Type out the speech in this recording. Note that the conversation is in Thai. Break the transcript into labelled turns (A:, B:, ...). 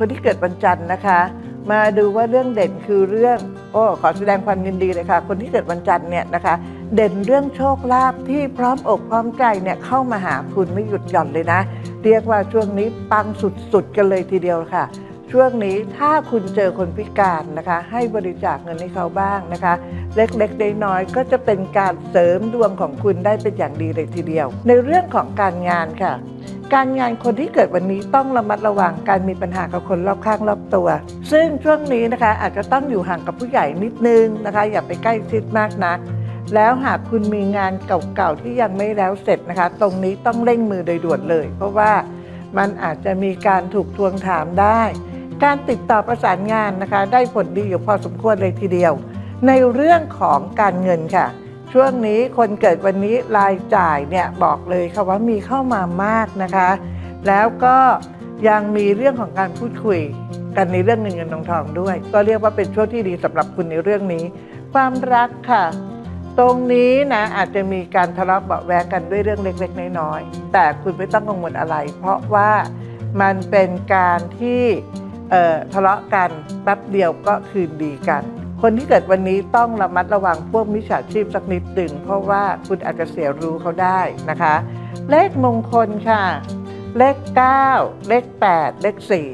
A: คนที่เกิดวันจันทร์นะคะ มาดูว่าเรื่องเด่นคือเรื่องโอ้ขอแสดงความยินดีเลยค่ะ คนที่เกิดวันจันทร์เนี่ยนะคะ เด่นเรื่องโชคลาภที่พร้อมอกพร้อมใจเนี่ยเข้ามาหาคุณไม่หยุดหย่อนเลยนะ เรียกว่าช่วงนี้ปังสุดๆกันเลยทีเดียวค่ะ ช่วงนี้ถ้าคุณเจอคนพิการนะคะ ให้บริจาคเงินให้เขาบ้างนะคะ เล็กๆน้อยๆก็จะเป็นการเสริมดวงของคุณได้เป็นอย่างดีเลยทีเดียว ในเรื่องของการงานค่ะ การงานคนที่เกิดวันนี้ต้องระมัดระวังการมีปัญหากับคนรอบข้างรอบตัว ซึ่งช่วงนี้นะคะอาจจะต้องอยู่ห่างกับผู้ใหญ่นิดนึงนะคะ อย่าไปใกล้ชิดมากนักแล้วหากคุณมีงานเก่าๆที่ยังไม่แล้วเสร็จนะคะ ตรงนี้ต้องเร่งมือโดยด่วนเลย เพราะว่ามันอาจจะมีการถูกทวงถามได้ การติดต่อประสานงานนะคะ ได้ผลดีอยู่พอสมควรเลยทีเดียว ในเรื่องของการเงินค่ะ ช่วงนี้คนเกิดวันนี้รายจ่ายเนี่ยบอกเลยค่ะว่ามีเข้ามามากนะคะ แล้วก็ยังมีเรื่องของการพูดคุยกันในเรื่องเงินเงินทองทองด้วย ก็เรียกว่าเป็นช่วงที่ดีสำหรับคุณในเรื่องนี้ ความรักค่ะ ตรงนี้นะอาจจะมีการทะเลาะเบาแวงกันด้วยเรื่องเล็กๆ น้อยๆแต่คุณไม่ต้องกังวลอะไร เพราะว่ามันเป็นการที่ทะเลาะกันแป๊บเดียวก็คืนดีกัน คนที่เกิดวันนี้ต้องระมัดระวังพวกมิจฉาชีพสักนิดหนึ่งเพราะว่าคุณอาจจะเสียรู้เขาได้นะคะ เลขมงคลค่ะ เลข 9 เลข 8 เลข 4